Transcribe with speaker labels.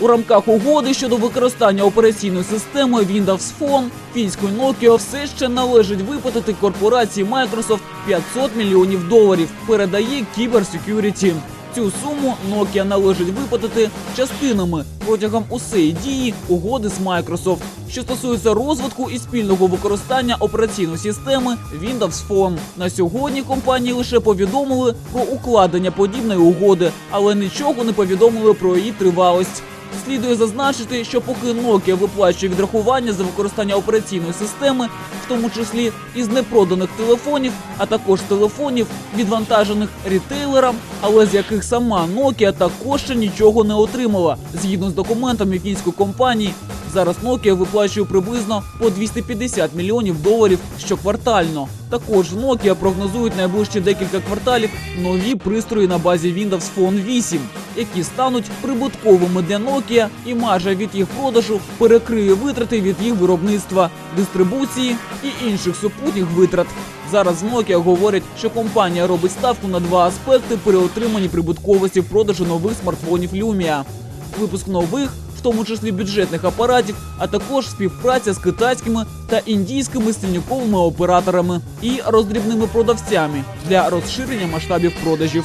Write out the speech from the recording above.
Speaker 1: У рамках угоди щодо використання операційної системи Windows Phone фінської Nokia все ще належить виплатити корпорації Microsoft 500 мільйонів доларів. Передає Cybersecurity. Цю суму Nokia належить виплатити частинами протягом усієї дії угоди з Microsoft, що стосується розвитку і спільного використання операційної системи Windows Phone. На сьогодні компанії лише повідомили про укладення подібної угоди, але нічого не повідомили про її тривалість. Слідує зазначити, що поки Nokia виплачує відрахування за використання операційної системи, в тому числі із непроданих телефонів, а також телефонів, відвантажених рітейлерам, але з яких сама Nokia також ще нічого не отримала. Згідно з документами фінської компанії, зараз Nokia виплачує приблизно по 250 мільйонів доларів щоквартально. Також Nokia прогнозують найближчі декілька кварталів нові пристрої на базі Windows Phone 8, які стануть прибутковими для Nokia і маржа від їх продажу перекриє витрати від їх виробництва, дистрибуції і інших супутніх витрат. Зараз Nokia говорять, що компанія робить ставку на два аспекти при отриманні прибутковості в продажу нових смартфонів Lumia. Випуск нових, в тому числі бюджетних апаратів, а також співпраця з китайськими та індійськими стільниковими операторами і роздрібними продавцями для розширення масштабів продажів.